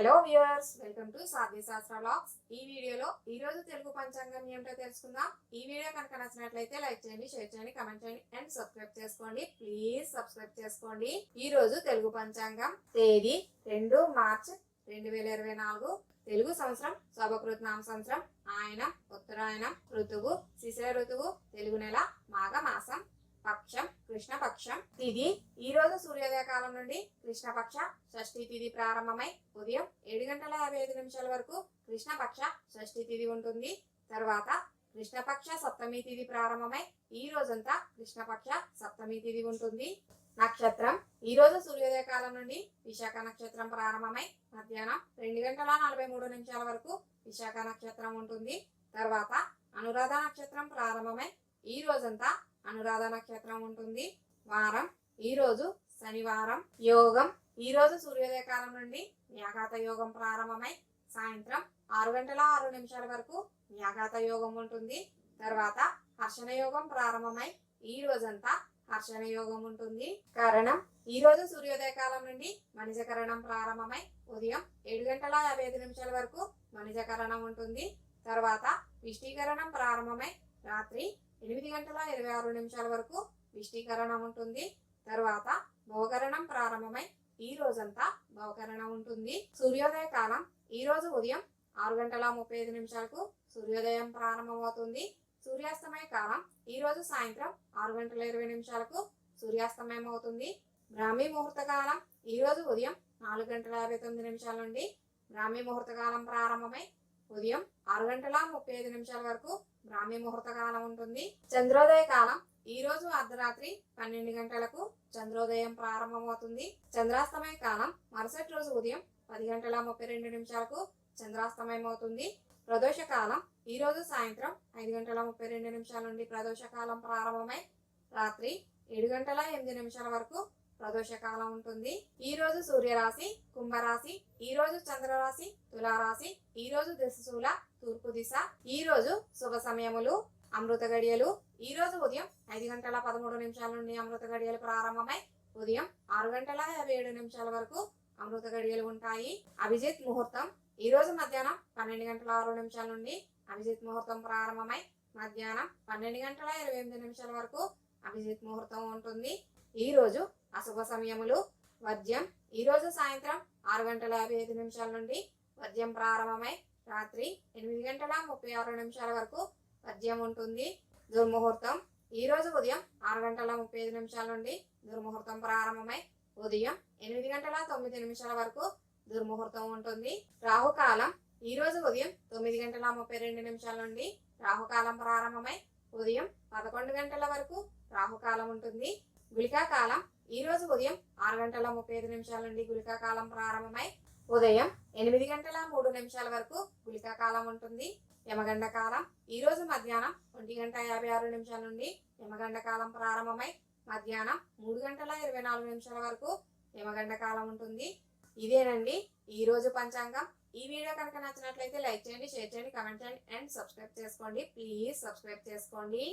Hello viewers welcome to సాధ్య శాస్త్ర blogs ఈ వీడియోలో ఈ రోజు తెలుగు పంచాంగం ఏమిటో తెలుసుకుందాం. ఈ వీడియో కనుక నచ్చినట్లయితే లైక్ చేయండి షేర్ చేయండి కమెంట్ చేయండి అండ్ సబ్స్క్రైబ్ చేసుకోండి. ప్లీజ్ సబ్స్క్రైబ్ చేసుకోండి. ఈ రోజు తెలుగు పంచాంగం తేదీ రెండు మార్చ్ రెండు వేల ఇరవై నాలుగు. తెలుగు సంవత్సరం శోభకృత్ నామ సంవత్సరం ఆయన ఉత్తరాయణం ఋతువు శిశిర ఋతువు తెలుగు నెల మాఘ మాసం పక్షం కృష్ణపక్షం తిథి ఈ రోజు సూర్యోదయ కాలం నుండి కృష్ణపక్ష షష్ఠి తిథి ప్రారంభమై ఉదయం ఏడు గంటల యాభై ఐదు నిమిషాల వరకు కృష్ణపక్ష షష్ఠి తిథి ఉంటుంది. తర్వాత కృష్ణపక్ష సప్తమి తిథి ప్రారంభమై ఈ రోజంతా కృష్ణపక్ష సప్తమి తిథి ఉంటుంది. నక్షత్రం. ఈ రోజు సూర్యోదయ కాలం నుండి విశాఖ నక్షత్రం ప్రారంభమై మధ్యాహ్నం రెండు గంటల నలభై మూడు నిమిషాల వరకు విశాఖ నక్షత్రం ఉంటుంది. తర్వాత అనురాధ నక్షత్రం ప్రారంభమై ఈ రోజంతా అనురాధ నక్షత్రం ఉంటుంది. వారం ఈరోజు శనివారం యోగం. ఈరోజు సూర్యోదయ కాలం నుండి వ్యాఘాత యోగం ప్రారంభమై సాయంత్రం ఆరు గంటల ఆరు నిమిషాల వరకు వ్యాఘాత యోగం ఉంటుంది. తర్వాత హర్షణ యోగం ప్రారంభమై ఈ రోజంతా హర్షణ యోగం ఉంటుంది. కరణం ఈ రోజు సూర్యోదయ కాలం నుండి మణిజకరణం ప్రారంభమై ఉదయం ఏడు గంటల యాభై ఐదు నిమిషాల వరకు మణిజకరణం ఉంటుంది. తర్వాత విష్టీకరణం ప్రారంభమై రాత్రి ఎనిమిది గంటల ఇరవై ఆరు నిమిషాల వరకు విష్టీకరణం ఉంటుంది. తర్వాత భవకరణం ప్రారంభమై ఈ రోజంతా భవకరణం ఉంటుంది. సూర్యోదయ కాలం ఈ రోజు ఉదయం ఆరు గంటల ముప్పై ఐదు నిమిషాలకు సూర్యోదయం ప్రారంభమవుతుంది. సూర్యాస్తమయ కాలం ఈ రోజు సాయంత్రం ఆరు గంటల ఇరవై నిమిషాలకు సూర్యాస్తమయం అవుతుంది బ్రాహ్మీ ముహూర్త కాలం ఈ రోజు ఉదయం నాలుగు గంటల యాభై తొమ్మిది నిమిషాల నుండి బ్రాహ్మీ ముహూర్త కాలం ప్రారంభమై ఉదయం ఆరు గంటల ముప్పై ఐదు నిమిషాల వరకు బ్రాహ్మీ ముహూర్త కాలం ఉంటుంది. చంద్రోదయ కాలం. ఈ రోజు అర్ధరాత్రి పన్నెండు గంటలకు చంద్రోదయం ప్రారంభమవుతుంది. చంద్రాస్తమయ కాలం. మరుసటి రోజు ఉదయం పది గంటల ముప్పై రెండు నిమిషాలకు చంద్రాస్తమయం అవుతుంది ప్రదోష కాలం. ఈ రోజు సాయంత్రం ఐదు గంటల ముప్పై రెండు నిమిషాల నుండి ప్రదోష కాలం ప్రారంభమై రాత్రి ఏడు గంటల ఎనిమిది నిమిషాల వరకు ప్రదోషకాలం ఉంటుంది ఈ రోజు సూర్యరాశి కుంభరాశి ఈ రోజు చంద్రరాశి తులారాశి ఈ రోజు దిశశూల తూర్పు దిశ ఈ రోజు శుభ సమయములు అమృత గడియలు. ఈ రోజు ఉదయం ఐదు గంటల పదమూడు నిమిషాల నుండి అమృత గడియలు ప్రారంభమై ఉదయం ఆరు గంటల యాభై ఏడు నిమిషాల వరకు అమృత గడియలు ఉంటాయి. అభిజిత్ ముహూర్తం. ఈ రోజు మధ్యాహ్నం పన్నెండు గంటల ఆరు నిమిషాల నుండి అభిజిత్ ముహూర్తం ప్రారంభమై మధ్యాహ్నం పన్నెండు గంటల ఇరవై ఎనిమిది నిమిషాల వరకు అభిజిత్ ముహూర్తం ఉంటుంది. ఈ రోజు అశుభ సమయములు వద్యం ఈరోజు సాయంత్రం ఆరు గంటల యాభై ఐదు నిమిషాల నుండి వద్యం ప్రారంభమై రాత్రి ఎనిమిది గంటల ముప్పై ఆరు నిమిషాల వరకు వద్యం ఉంటుంది. దుర్ముహూర్తం. ఈ రోజు ఉదయం ఆరు గంటల ముప్పై ఐదు నిమిషాల నుండి దుర్ముహూర్తం ప్రారంభమై ఉదయం ఎనిమిది గంటల తొమ్మిది నిమిషాల వరకు దుర్ముహూర్తం ఉంటుంది. రాహుకాలం. ఈ రోజు ఉదయం తొమ్మిది గంటల ముప్పై రెండు నిమిషాల నుండి రాహుకాలం ప్రారంభమై ఉదయం పదకొండు గంటల వరకు రాహుకాలం ఉంటుంది. గుళికా కాలం ఈ రోజు ఉదయం ఆరు గంటల ముప్పై ఐదు నిమిషాల నుండి గుళికా కాలం ప్రారంభమై ఉదయం ఎనిమిది గంటల మూడు నిమిషాల వరకు గుళికా కాలం ఉంటుంది. యమగండ కాలం ఈ రోజు మధ్యాహ్నం ఒంటి గంట యాభై ఆరు నిమిషాల నుండి యమగండ కాలం ప్రారంభమై మధ్యాహ్నం మూడు గంటల ఇరవై నాలుగు నిమిషాల వరకు యమగండ కాలం ఉంటుంది. ఇదేనండి ఈ రోజు పంచాంగం. ఈ వీడియో కనుక నచ్చినట్లయితే లైక్ చేయండి షేర్ చేయండి కమెంట్ చేయండి అండ్ సబ్స్క్రైబ్ చేసుకోండి. ప్లీజ్ సబ్స్క్రైబ్ చేసుకోండి.